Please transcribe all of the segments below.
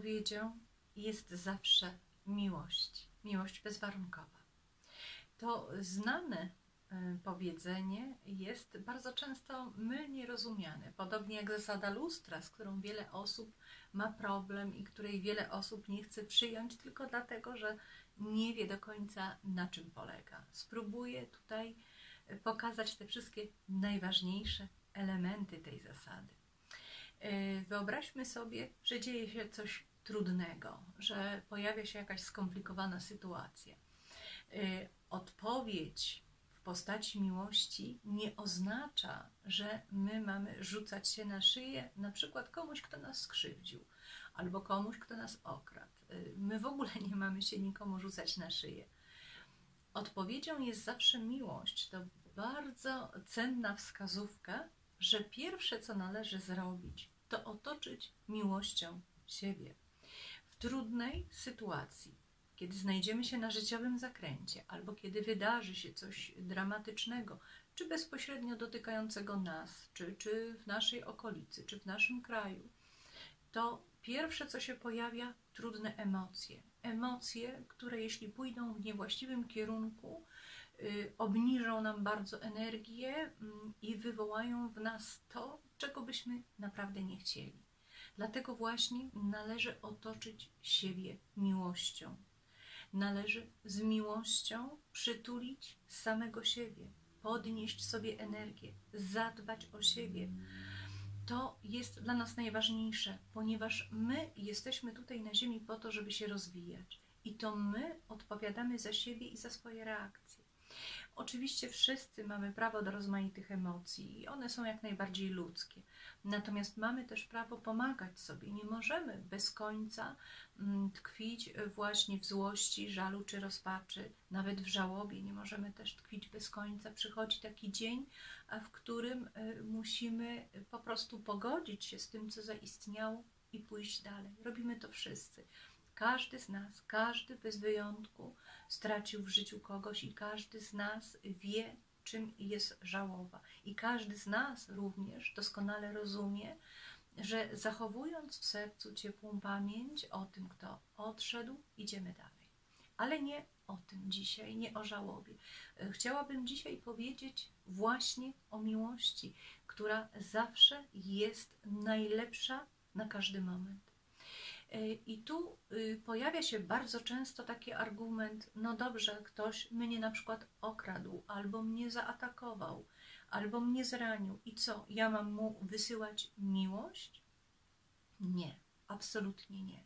odpowiedzią jest zawsze miłość, miłość bezwarunkowa. To znane e, powiedzenie jest bardzo często mylnie rozumiane, podobnie jak zasada lustra, z którą wiele osób ma problem i której wiele osób nie chce przyjąć tylko dlatego, że nie wie do końca na czym polega. Spróbuję tutaj pokazać te wszystkie najważniejsze elementy tej zasady. E, wyobraźmy sobie, że dzieje się coś trudnego, że pojawia się jakaś skomplikowana sytuacja. E, odpowiedź w postaci miłości nie oznacza, że my mamy rzucać się na szyję, na przykład komuś, kto nas skrzywdził, albo komuś, kto nas okradł. E, my w ogóle nie mamy się nikomu rzucać na szyję. Odpowiedzią jest zawsze miłość. To bardzo cenna wskazówka, że pierwsze, co należy zrobić, to otoczyć miłością siebie. Trudnej sytuacji, kiedy znajdziemy się na życiowym zakręcie, albo kiedy wydarzy się coś dramatycznego, czy bezpośrednio dotykającego nas, czy, czy w naszej okolicy, czy w naszym kraju, to pierwsze, co się pojawia, trudne emocje. Emocje, które jeśli pójdą w niewłaściwym kierunku, Y, obniżą nam bardzo energię mm, i wywołają w nas to, czego byśmy naprawdę nie chcieli. Dlatego właśnie należy otoczyć siebie miłością. Należy z miłością przytulić samego siebie, podnieść sobie energię, zadbać o siebie. To jest dla nas najważniejsze, ponieważ my jesteśmy tutaj na Ziemi po to, żeby się rozwijać. I to my odpowiadamy za siebie i za swoje reakcje. Oczywiście wszyscy mamy prawo do rozmaitych emocji i one są jak najbardziej ludzkie. Natomiast mamy też prawo pomagać sobie. Nie możemy bez końca mm, tkwić właśnie w złości, żalu czy rozpaczy, nawet w żałobie. Nie możemy też tkwić bez końca. Przychodzi taki dzień, w którym y, musimy po prostu pogodzić się z tym, co zaistniało i pójść dalej. Robimy to wszyscy. Każdy z nas, każdy bez wyjątku stracił w życiu kogoś i każdy z nas wie, czym jest żałoba. I każdy z nas również doskonale rozumie, że zachowując w sercu ciepłą pamięć o tym, kto odszedł, idziemy dalej. Ale nie o tym dzisiaj, nie o żałobie. Chciałabym dzisiaj powiedzieć właśnie o miłości, która zawsze jest najlepsza na każdy moment. I tu y, pojawia się bardzo często taki argument, no dobrze, ktoś mnie na przykład okradł, albo mnie zaatakował, albo mnie zranił. I co, ja mam mu wysyłać miłość? Nie, absolutnie nie.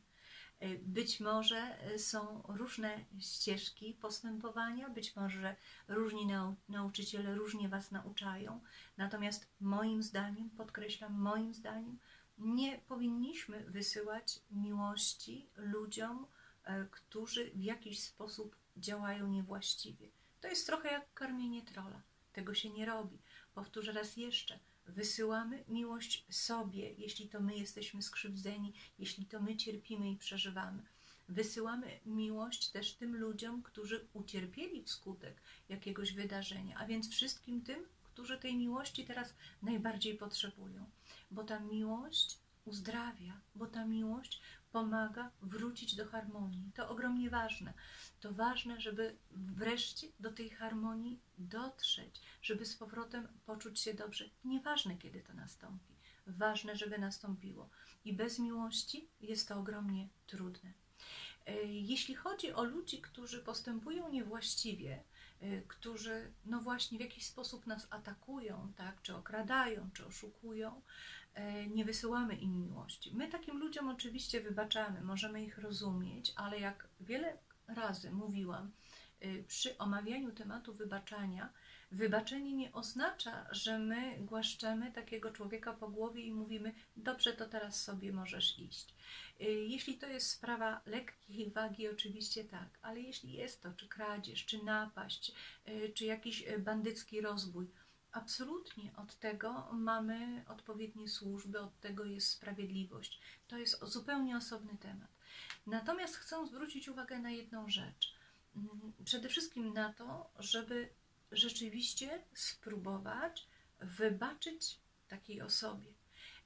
E, być może e, są różne ścieżki postępowania, być może różni nau nauczyciele różnie Was nauczają, natomiast moim zdaniem, podkreślam, moim zdaniem, nie powinniśmy wysyłać miłości ludziom, e, którzy w jakiś sposób działają niewłaściwie. To jest trochę jak karmienie trola. Tego się nie robi. Powtórzę raz jeszcze. Wysyłamy miłość sobie, jeśli to my jesteśmy skrzywdzeni, jeśli to my cierpimy i przeżywamy. Wysyłamy miłość też tym ludziom, którzy ucierpieli wskutek jakiegoś wydarzenia, a więc wszystkim tym, którzy tej miłości teraz najbardziej potrzebują bo ta miłość uzdrawia, bo ta miłość pomaga wrócić do harmonii. To ogromnie ważne. To ważne, żeby wreszcie do tej harmonii dotrzeć, żeby z powrotem poczuć się dobrze. Nieważne, kiedy to nastąpi. Ważne, żeby nastąpiło. I bez miłości jest to ogromnie trudne. E, jeśli chodzi o ludzi, którzy postępują niewłaściwie, którzy no właśnie w jakiś sposób nas atakują, tak, czy okradają, czy oszukują, E, nie wysyłamy im miłości. My takim ludziom oczywiście wybaczamy, możemy ich rozumieć, ale jak wiele razy mówiłam, e, przy omawianiu tematu wybaczania, wybaczenie nie oznacza, że my głaszczemy takiego człowieka po głowie i mówimy: Dobrze, to teraz sobie możesz iść. E, jeśli to jest sprawa lekkiej wagi, oczywiście tak, ale jeśli jest to czy kradzież, czy napaść, czy jakiś bandycki rozbój, Absolutnie od tego mamy odpowiednie służby, od tego jest sprawiedliwość. To jest zupełnie osobny temat. Natomiast chcę zwrócić uwagę na jedną rzecz. Mm, przede wszystkim na to, żeby rzeczywiście spróbować wybaczyć takiej osobie.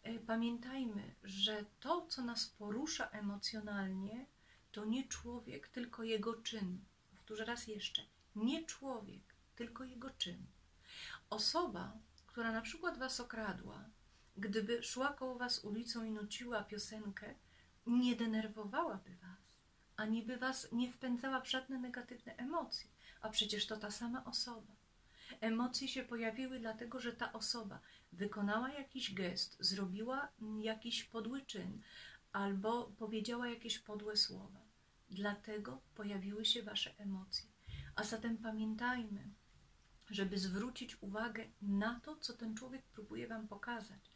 e, pamiętajmy, że to, co nas porusza emocjonalnie, to nie człowiek, tylko jego czyn. Powtórzę raz jeszcze: nie człowiek, tylko jego czyn. Osoba, która na przykład was okradła, gdyby szła koło was ulicą i nuciła piosenkę, nie denerwowałaby was, ani by was nie wpędzała w żadne negatywne emocje, a przecież to ta sama osoba. Emocje się pojawiły dlatego, że ta osoba wykonała jakiś gest, zrobiła jakiś podły czyn albo powiedziała jakieś podłe słowa. Dlatego pojawiły się wasze emocje. A zatem pamiętajmy, żeby zwrócić uwagę na to, co ten człowiek próbuje wam pokazać,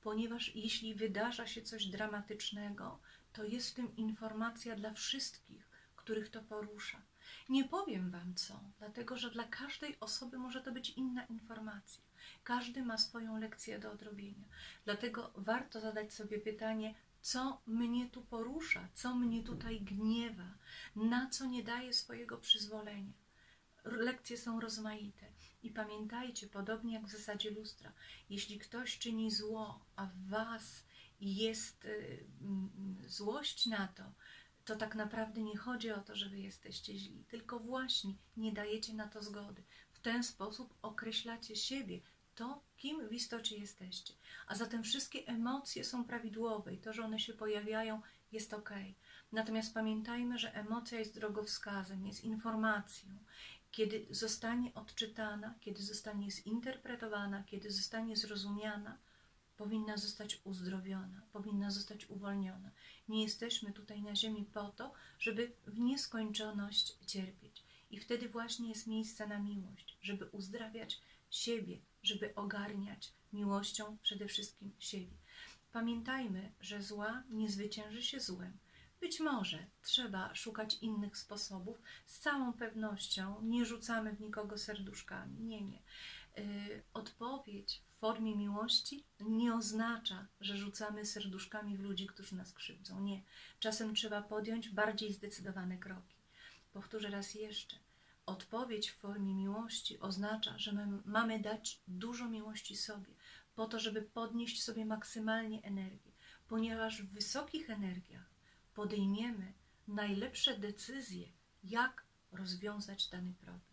ponieważ jeśli wydarza się coś dramatycznego, to jest w tym informacja dla wszystkich, których to porusza. Nie powiem Wam co, dlatego że dla każdej osoby może to być inna informacja. Każdy ma swoją lekcję do odrobienia. Dlatego warto zadać sobie pytanie, co mnie tu porusza, co mnie tutaj gniewa, na co nie daje swojego przyzwolenia. Lekcje są rozmaite. I pamiętajcie, podobnie jak w zasadzie lustra, jeśli ktoś czyni zło, a w Was jest y, złość na to, to tak naprawdę nie chodzi o to, że wy jesteście źli, tylko właśnie nie dajecie na to zgody. W ten sposób określacie siebie, to, kim w istocie jesteście. A zatem wszystkie emocje są prawidłowe i to, że one się pojawiają, jest ok. Natomiast pamiętajmy, że emocja jest drogowskazem, jest informacją. Kiedy zostanie odczytana, kiedy zostanie zinterpretowana, kiedy zostanie zrozumiana, powinna zostać uzdrowiona, powinna zostać uwolniona. Nie jesteśmy tutaj na ziemi po to, żeby w nieskończoność cierpieć. I wtedy właśnie jest miejsce na miłość, żeby uzdrawiać siebie, żeby ogarniać miłością przede wszystkim siebie. Pamiętajmy, że zła nie zwycięży się złem. Być może trzeba szukać innych sposobów. Z całą pewnością nie rzucamy w nikogo serduszkami. Nie, nie. Yy, odpowiedź w formie miłości nie oznacza, że rzucamy serduszkami w ludzi, którzy nas krzywdzą. Nie. Czasem trzeba podjąć bardziej zdecydowane kroki. Powtórzę raz jeszcze. Odpowiedź w formie miłości oznacza, że my mamy dać dużo miłości sobie, po to, żeby podnieść sobie maksymalnie energię, ponieważ w wysokich energiach podejmiemy najlepsze decyzje, jak rozwiązać dany problem.